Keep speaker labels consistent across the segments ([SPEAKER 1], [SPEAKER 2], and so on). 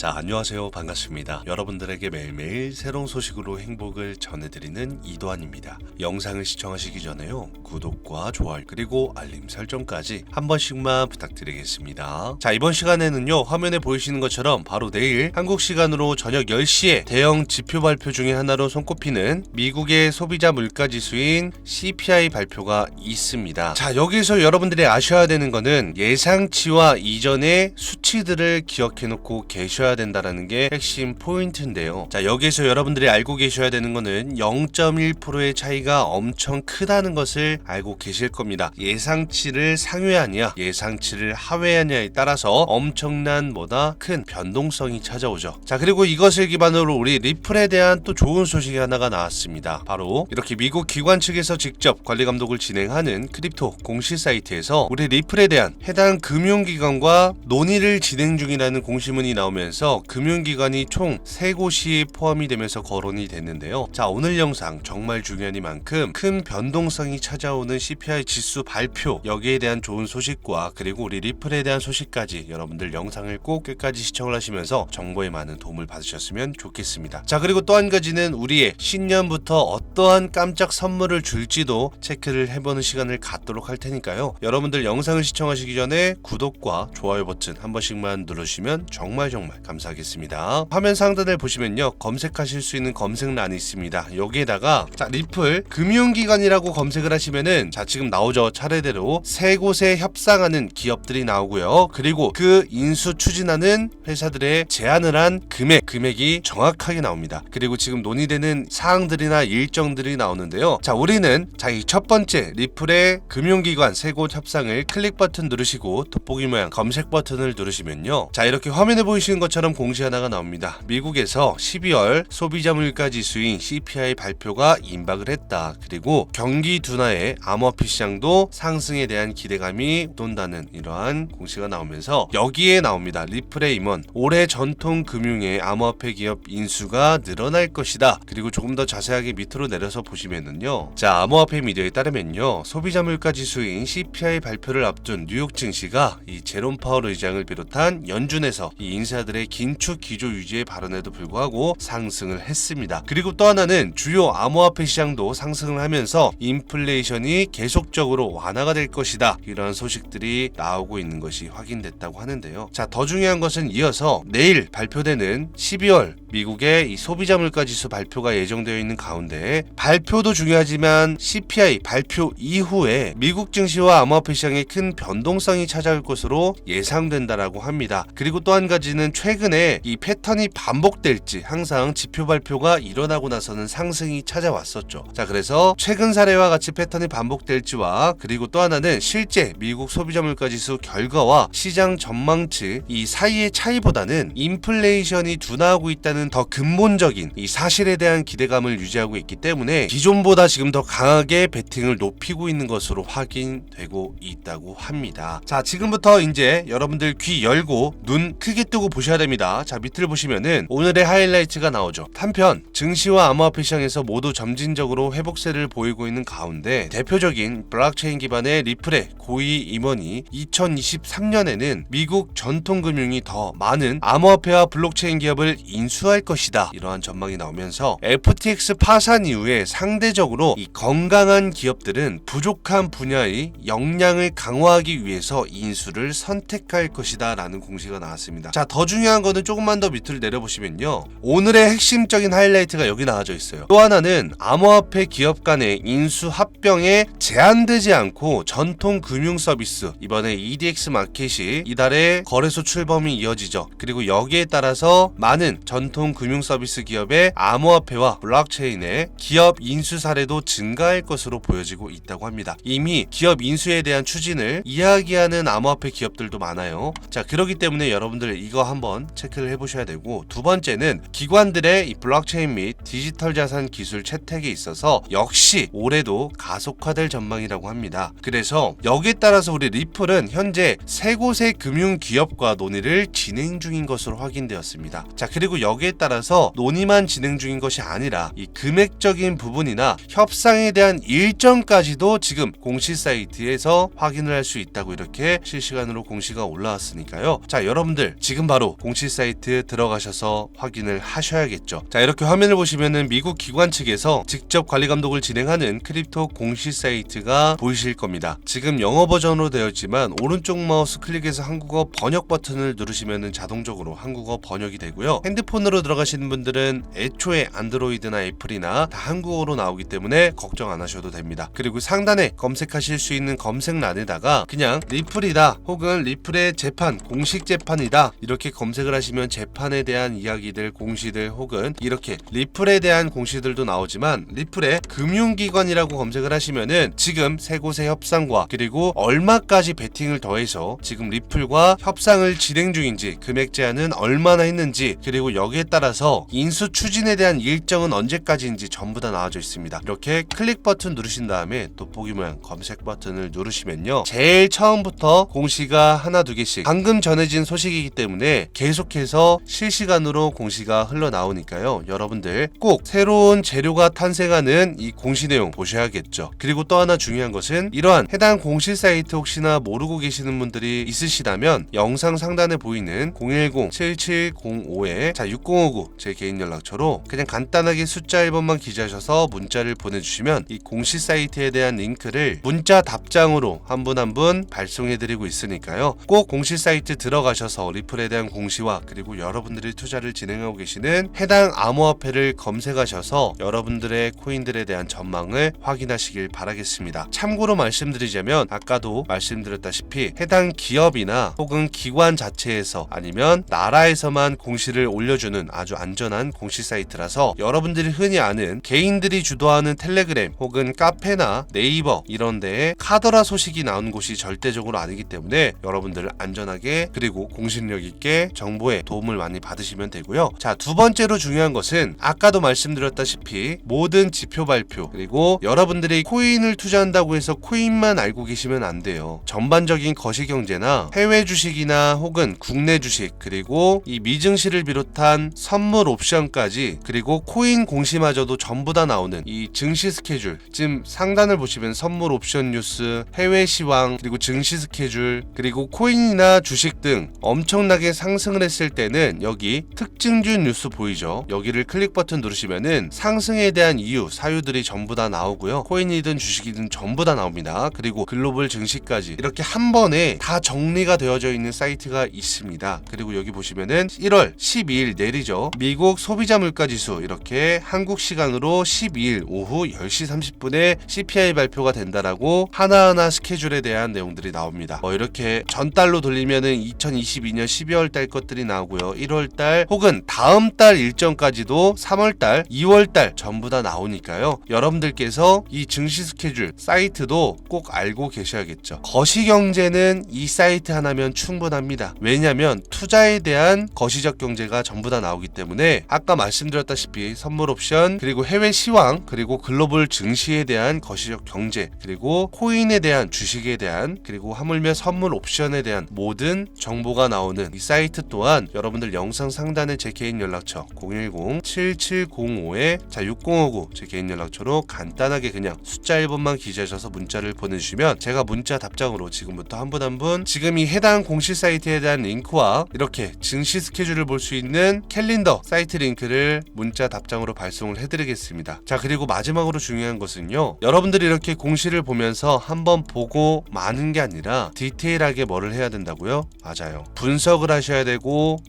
[SPEAKER 1] 자, 안녕하세요. 반갑습니다. 여러분들에게 매일매일 새로운 소식으로 행복을 전해드리는 이도환입니다. 영상을 시청하시기 전에요. 구독과 좋아요 그리고 알림 설정까지 한 번씩만 부탁드리겠습니다. 자, 이번 시간에는요. 화면에 보이시는 것처럼 바로 내일 한국 시간으로 저녁 10시에 대형 지표 발표 중에 하나로 손꼽히는 미국의 소비자 물가 지수인 CPI 발표가 있습니다. 자, 여기서 여러분들이 아셔야 되는 거는 예상치와 이전의 수치들을 기억해 놓고 계셔야 된다라는 게 핵심 포인트인데요. 자, 여기서 여러분들이 알고 계셔야 되는 거는 0.1%의 차이가 엄청 크다는 것을 알고 계실 겁니다. 예상치를 상회하냐, 예상치를 하회하냐에 따라서 엄청난 뭐다 큰 변동성이 찾아오죠. 자, 그리고 이것을 기반으로 우리 리플에 대한 또 좋은 소식이 하나가 나왔습니다. 바로 이렇게 미국 기관 측에서 직접 관리 감독을 진행하는 크립토 공시 사이트에서 우리 리플에 대한 해당 금융기관과 논의를 진행 중이라는 공시문이 나오면서 금융기관이 총 3곳이 포함이 되면서 거론이 됐는데요. 자, 오늘 영상 정말 중요한 이만큼 큰 변동성이 찾아오는 CPI 지수 발표 여기에 대한 좋은 소식과 그리고 우리 리플에 대한 소식까지 여러분들 영상을 꼭 끝까지 시청을 하시면서 정보에 많은 도움을 받으셨으면 좋겠습니다. 자, 그리고 또 한 가지는 우리의 신년부터 어떠한 깜짝 선물을 줄지도 체크를 해보는 시간을 갖도록 할 테니까요. 여러분들 영상을 시청하시기 전에 구독과 좋아요 버튼 한 번씩만 누르시면 정말 정말 감사하겠습니다. 화면 상단을 보시면요. 검색하실 수 있는 검색란이 있습니다. 여기에다가 자, 리플 금융기관이라고 검색을 하시면은 자, 지금 나오죠. 차례대로 세 곳에 협상하는 기업들이 나오고요. 그리고 그 인수 추진하는 회사들의 제안을 한 금액, 금액이 정확하게 나옵니다. 그리고 지금 논의되는 사항들이나 일정들이 나오는데요. 자, 우리는 자, 이첫 번째 리플의 금융기관 세 곳 협상을 클릭 버튼 누르시고 돋보기 모양 검색 버튼을 누르시면요. 자, 이렇게 화면에 보이시는 것처럼 공시 하나가 나옵니다. 미국에서 12월 소비자 물가 지수인 CPI 발표가 임박을 했다. 그리고 경기 둔화의 암호화폐 시장도 상승에 대한 기대감이 돈다는 이러한 공시가 나오면서 여기에 나옵니다. 리플의 임원 올해 전통 금융의 암호화폐 기업 인수가 늘어날 것이다. 그리고 조금 더 자세하게 밑으로 내려서 보시면은요. 자, 암호화폐 미디어에 따르면요. 소비자 물가 지수인 CPI 발표를 앞둔 뉴욕 증시가 이 제롬 파월 의장을 비롯한 연준에서 이 인사들의 긴축 기조 유지의 발언에도 불구하고 상승을 했습니다. 그리고 또 하나는 주요 암호화폐 시장도 상승을 하면서 인플레이션이 계속적으로 완화가 될 것이다. 이러한 소식들이 나오고 있는 것이 확인됐다고 하는데요. 자, 더 중요한 것은 이어서 내일 발표되는 12월 미국의 이 소비자 물가 지수 발표가 예정되어 있는 가운데 발표도 중요하지만 CPI 발표 이후에 미국 증시와 암호화폐 시장에 큰 변동성이 찾아올 것으로 예상된다라고 합니다. 그리고 또 한 가지는 최근 에 이 패턴이 반복될지 항상 지표 발표가 일어나고 나서는 상승이 찾아왔었죠. 자, 그래서 최근 사례와 같이 패턴이 반복될지와 그리고 또 하나는 실제 미국 소비자 물가 지수 결과와 시장 전망치 이 사이의 차이보다는 인플레이션이 둔화하고 있다는 더 근본적인 이 사실에 대한 기대감을 유지하고 있기 때문에 기존보다 지금 더 강하게 베팅을 높이고 있는 것으로 확인되고 있다고 합니다. 자, 지금부터 이제 여러분들 귀 열고 눈 크게 뜨고 보셔야 됩니다. 자, 밑을 보시면은 오늘의 하이라이트가 나오죠. 한편 증시와 암호화폐 시장에서 모두 점진적으로 회복세를 보이고 있는 가운데 대표적인 블록체인 기반의 리플의 고위 임원이 2023년에는 미국 전통금융이 더 많은 암호화폐와 블록체인 기업을 인수할 것이다. 이러한 전망이 나오면서 FTX 파산 이후에 상대적으로 이 건강한 기업들은 부족한 분야의 역량을 강화하기 위해서 인수를 선택할 것이다 라는 공시가 나왔습니다. 자, 더 중요한 거는 조금만 더 밑을 내려보시면요. 오늘의 핵심적인 하이라이트가 여기 나와져 있어요. 또 하나는 암호화폐 기업 간의 인수 합병에 제한되지 않고 전통 금융 서비스 이번에 EDX 마켓이 이달에 거래소 출범이 이어지죠. 그리고 여기에 따라서 많은 전통 금융 서비스 기업의 암호화폐와 블록체인의 기업 인수 사례도 증가할 것으로 보여지고 있다고 합니다. 이미 기업 인수에 대한 추진을 이야기하는 암호화폐 기업들도 많아요. 자, 그렇기 때문에 여러분들 이거 한번 체크를 해보셔야 되고 두 번째는 기관들의 이 블록체인 및 디지털 자산 기술 채택에 있어서 역시 올해도 가속화될 전망이라고 합니다. 그래서 여기에 따라서 우리 리플은 현재 세 곳의 금융 기업과 논의를 진행 중인 것으로 확인되었습니다. 자, 그리고 여기에 따라서 논의만 진행 중인 것이 아니라 이 금액적인 부분이나 협상에 대한 일정까지도 지금 공시 사이트에서 확인을 할 수 있다고 이렇게 실시간으로 공시가 올라왔으니까요. 자, 여러분들 지금 바로 공식 사이트 들어가셔서 확인을 하셔야겠죠. 자, 이렇게 화면을 보시면은 미국 기관 측에서 직접 관리 감독을 진행하는 크립토 공식 사이트가 보이실 겁니다. 지금 영어 버전으로 되어 있지만 오른쪽 마우스 클릭해서 한국어 번역 버튼을 누르시면은 자동적으로 한국어 번역이 되고요. 핸드폰으로 들어가시는 분들은 애초에 안드로이드나 애플이나 다 한국어로 나오기 때문에 걱정 안 하셔도 됩니다. 그리고 상단에 검색하실 수 있는 검색란에다가 그냥 리플이다 혹은 리플의 재판 공식 재판이다 이렇게 검색 을 하시면 재판에 대한 이야기들 공시들 혹은 이렇게 리플에 대한 공시들도 나오지만 리플의 금융기관이라고 검색을 하시면은 지금 세 곳의 협상과 그리고 얼마까지 베팅을 더해서 지금 리플과 협상을 진행 중인지 금액 제한은 얼마나 했는지 그리고 여기에 따라서 인수 추진에 대한 일정은 언제까지인지 전부 다 나와져 있습니다. 이렇게 클릭 버튼 누르신 다음에 돋보기 모양 검색 버튼을 누르시면요. 제일 처음부터 공시가 하나 두 개씩 방금 전해진 소식이기 때문에 계 속해서 실시간으로 공시가 흘러나오니까요. 여러분들 꼭 새로운 재료가 탄생하는 이 공시 내용 보셔야겠죠. 그리고 또 하나 중요한 것은 이러한 해당 공시 사이트 혹시나 모르고 계시는 분들이 있으시다면 영상 상단에 보이는 010-7705에 자 6059 제 개인 연락처로 그냥 간단하게 숫자 1번만 기재하셔서 문자를 보내주시면 이 공시 사이트에 대한 링크를 문자 답장으로 한 분 한 분 발송해드리고 있으니까요. 꼭 공시 사이트 들어가셔서 리플에 대한 공시 와 그리고 여러분들이 투자를 진행하고 계시는 해당 암호화폐를 검색하셔서 여러분들의 코인들에 대한 전망을 확인하시길 바라겠습니다. 참고로 말씀드리자면 아까도 말씀드렸다시피 해당 기업이나 혹은 기관 자체에서 아니면 나라에서만 공시를 올려주는 아주 안전한 공시 사이트라서 여러분들이 흔히 아는 개인들이 주도하는 텔레그램 혹은 카페나 네이버 이런 데에 카더라 소식이 나오는 곳이 절대적으로 아니기 때문에 여러분들 안전하게 그리고 공신력 있게 정 보에 도움을 많이 받으시면 되고요. 자, 두 번째로 중요한 것은 아까도 말씀드렸다시피 모든 지표 발표 그리고 여러분들이 코인을 투자한다고 해서 코인만 알고 계시면 안 돼요. 전반적인 거시 경제나 해외 주식이나 혹은 국내 주식 그리고 이 미증시를 비롯한 선물 옵션까지 그리고 코인 공시마저도 전부 다 나오는 이 증시 스케줄 지금 상단을 보시면 선물 옵션 뉴스 해외 시황 그리고 증시 스케줄 그리고 코인이나 주식 등 엄청나게 상승을 했을 때는 여기 특징주 뉴스 보이죠? 여기를 클릭 버튼 누르시면은 상승에 대한 이유 사유들이 전부 다 나오고요. 코인이든 주식이든 전부 다 나옵니다. 그리고 글로벌 증시까지 이렇게 한 번에 다 정리가 되어져 있는 사이트가 있습니다. 그리고 여기 보시면은 1월 12일 내리죠. 미국 소비자 물가 지수 이렇게 한국 시간으로 12일 오후 10시 30분에 CPI 발표가 된다라고 하나하나 스케줄에 대한 내용들이 나옵니다. 뭐 이렇게 전달로 돌리면은 2022년 12월 달 것 들이 나오고요. 1월 달 혹은 다음 달 일정까지도 3월 달, 2월 달 전부 다 나오니까요. 여러분들께서 이 증시 스케줄 사이트도 꼭 알고 계셔야겠죠. 거시 경제는 이 사이트 하나면 충분합니다. 왜냐면 투자에 대한 거시적 경제가 전부 다 나오기 때문에 아까 말씀드렸다시피 선물 옵션 그리고 해외 시황 그리고 글로벌 증시에 대한 거시적 경제 그리고 코인에 대한 주식에 대한 그리고 하물며 선물 옵션에 대한 모든 정보가 나오는 이 사이트 또한 여러분들 영상 상단에 제 개인 연락처 010-7705에 자 6059 제 개인 연락처로 간단하게 그냥 숫자 1번만 기재하셔서 문자를 보내주시면 제가 문자 답장으로 지금부터 한분 한분 지금 이 해당 공시 사이트에 대한 링크와 이렇게 증시 스케줄을 볼 수 있는 캘린더 사이트 링크를 문자 답장으로 발송을 해드리겠습니다. 자 그리고 마지막으로 중요한 것은요. 여러분들이 이렇게 공시를 보면서 한번 보고 마는 게 아니라 디테일하게 뭐를 해야 된다고요? 맞아요. 분석을 하셔야 되고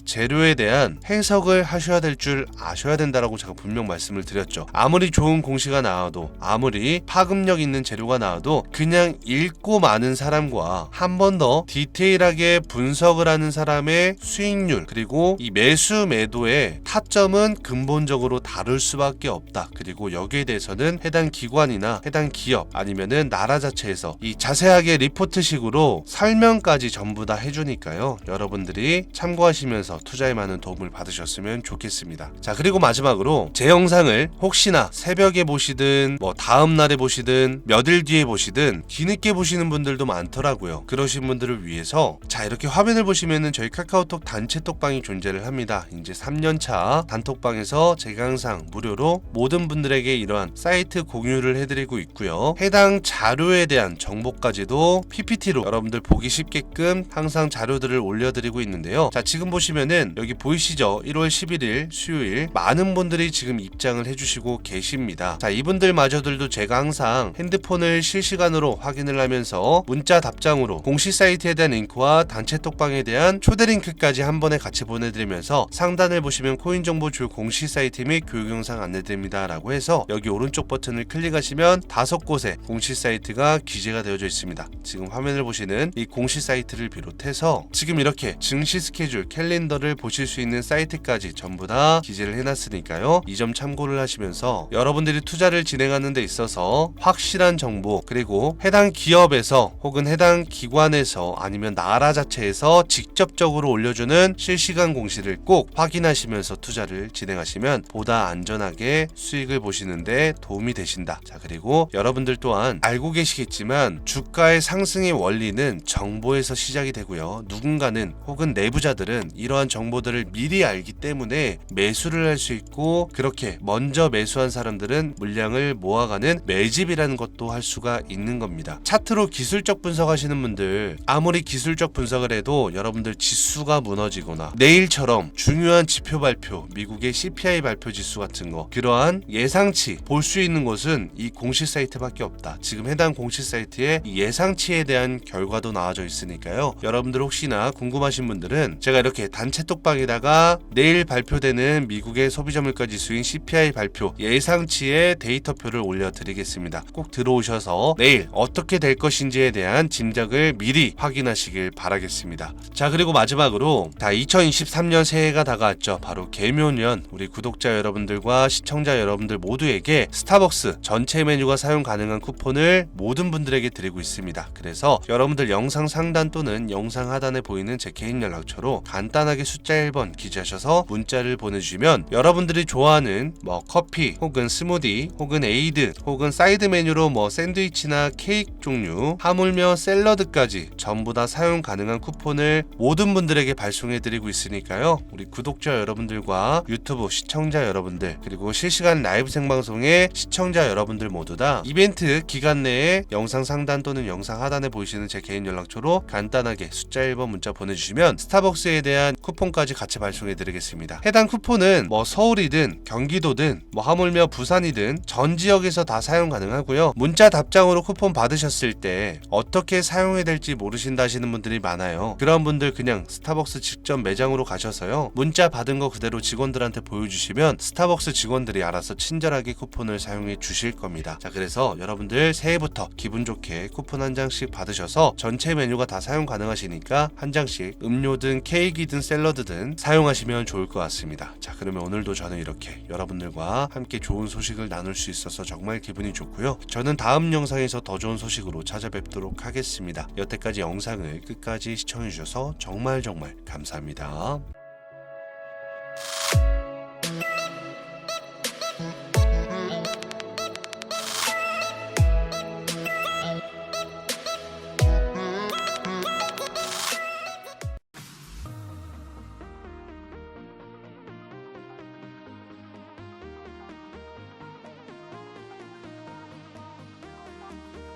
[SPEAKER 1] 재료에 대한 해석을 하셔야 될 줄 아셔야 된다라고 제가 분명 말씀을 드렸죠. 아무리 좋은 공시가 나와도 아무리 파급력 있는 재료가 나와도 그냥 읽고 마는 사람과 한 번 더 디테일하게 분석을 하는 사람의 수익률 그리고 이 매수 매도의 타점은 근본적으로 다를 수밖에 없다. 그리고 여기에 대해서는 해당 기관이나 해당 기업 아니면은 나라 자체에서 이 자세하게 리포트식으로 설명까지 전부 다 해주니까요. 여러분들이 참고 하시면서 투자에 많은 도움을 받으셨으면 좋겠습니다. 자 그리고 마지막으로 제 영상을 혹시나 새벽에 보시든 뭐 다음 날에 보시든 몇 일 뒤에 보시든 뒤늦게 보시는 분들도 많더라고요. 그러신 분들을 위해서 자 이렇게 화면을 보시면은 저희 카카오톡 단체 톡방이 존재를 합니다. 이제 3년차 단톡방에서 제가 항상 무료로 모든 분들에게 이러한 사이트 공유를 해드리고 있고요. 해당 자료에 대한 정보까지도 PPT로 여러분들 보기 쉽게끔 항상 자료들을 올려드리고 있는데요. 자 지금 보시면은 여기 보이시죠? 1월 11일 수요일 많은 분들이 지금 입장을 해주시고 계십니다. 자, 이분들마저들도 제가 항상 핸드폰을 실시간으로 확인을 하면서 문자 답장으로 공식 사이트에 대한 링크와 단체 톡방에 대한 초대 링크까지 한 번에 같이 보내드리면서 상단을 보시면 코인 정보 주 공식 사이트 및 교육 영상 안내드립니다라고 해서 여기 오른쪽 버튼을 클릭하시면 다섯 곳에 공식 사이트가 기재가 되어져 있습니다. 지금 화면을 보시는 이 공식 사이트를 비롯해서 지금 이렇게 증시 스케줄 캘린더를 보실 수 있는 사이트까지 전부 다 기재를 해놨으니까요. 이 점 참고를 하시면서 여러분들이 투자를 진행하는 데 있어서 확실한 정보 그리고 해당 기업에서 혹은 해당 기관에서 아니면 나라 자체에서 직접적으로 올려주는 실시간 공시를 꼭 확인하시면서 투자를 진행하시면 보다 안전하게 수익을 보시는데 도움이 되신다. 자 그리고 여러분들 또한 알고 계시겠지만 주가의 상승의 원리는 정보에서 시작이 되고요. 누군가는 혹은 내부자들은 이러한 정보들을 미리 알기 때문에 매수를 할 수 있고 그렇게 먼저 매수한 사람들은 물량을 모아가는 매집이라는 것도 할 수가 있는 겁니다. 차트로 기술적 분석하시는 분들 아무리 기술적 분석을 해도 여러분들 지수가 무너지거나 내일처럼 중요한 지표 발표, 미국의 CPI 발표 지수 같은 거 그러한 예상치 볼 수 있는 곳은 이 공식 사이트밖에 없다. 지금 해당 공식 사이트에 이 예상치에 대한 결과도 나와져 있으니까요. 여러분들 혹시나 궁금하신 분들은 제가 이렇게 단체 톡방에다가 내일 발표되는 미국의 소비자 물가 지 수인 CPI 발표 예상치의 데이터표를 올려드리겠습니다. 꼭 들어오셔서 내일 어떻게 될 것인지에 대한 짐작을 미리 확인하시길 바라겠습니다. 자 그리고 마지막으로 다 2023년 새해가 다가왔죠. 바로 개묘년 우리 구독자 여러분들과 시청자 여러분들 모두에게 스타벅스 전체 메뉴가 사용 가능한 쿠폰을 모든 분들에게 드리고 있습니다. 그래서 여러분들 영상 상단 또는 영상 하단에 보이는 제 개인 연락처로 간단하게 숫자 1번 기재하셔서 문자를 보내주시면 여러분들이 좋아하는 뭐 커피 혹은 스무디 혹은 에이드 혹은 사이드 메뉴로 뭐 샌드위치나 케이크 종류 하물며 샐러드까지 전부 다 사용 가능한 쿠폰을 모든 분들에게 발송해드리고 있으니까요. 우리 구독자 여러분들과 유튜브 시청자 여러분들 그리고 실시간 라이브 생방송의 시청자 여러분들 모두 다 이벤트 기간 내에 영상 상단 또는 영상 하단에 보이시는 제 개인 연락처로 간단하게 숫자 1번 문자 보내주시면 스타벅스에 대한 쿠폰까지 같이 발송해 드리겠습니다. 해당 쿠폰은 뭐 서울이든 경기도든 뭐 하물며 부산이든 전 지역에서 다 사용 가능하고요. 문자 답장으로 쿠폰 받으셨을 때 어떻게 사용해야 될지 모르신다 하시는 분들이 많아요. 그런 분들 그냥 스타벅스 직접 매장으로 가셔서요. 문자 받은 거 그대로 직원들한테 보여주시면 스타벅스 직원들이 알아서 친절하게 쿠폰을 사용해 주실 겁니다. 자, 그래서 여러분들 새해부터 기분 좋게 쿠폰 한 장씩 받으셔서 전체 메뉴가 다 사용 가능하시니까 한 장씩 음료든 케이크 든 샐러드든 사용하시면 좋을 것 같습니다. 자, 그러면 오늘도 저는 이렇게 여러분들과 함께 좋은 소식을 나눌 수 있어서 정말 기분이 좋고요. 저는 다음 영상에서 더 좋은 소식으로 찾아뵙도록 하겠습니다. 여태까지 영상을 끝까지 시청해주셔서 정말 정말 감사합니다.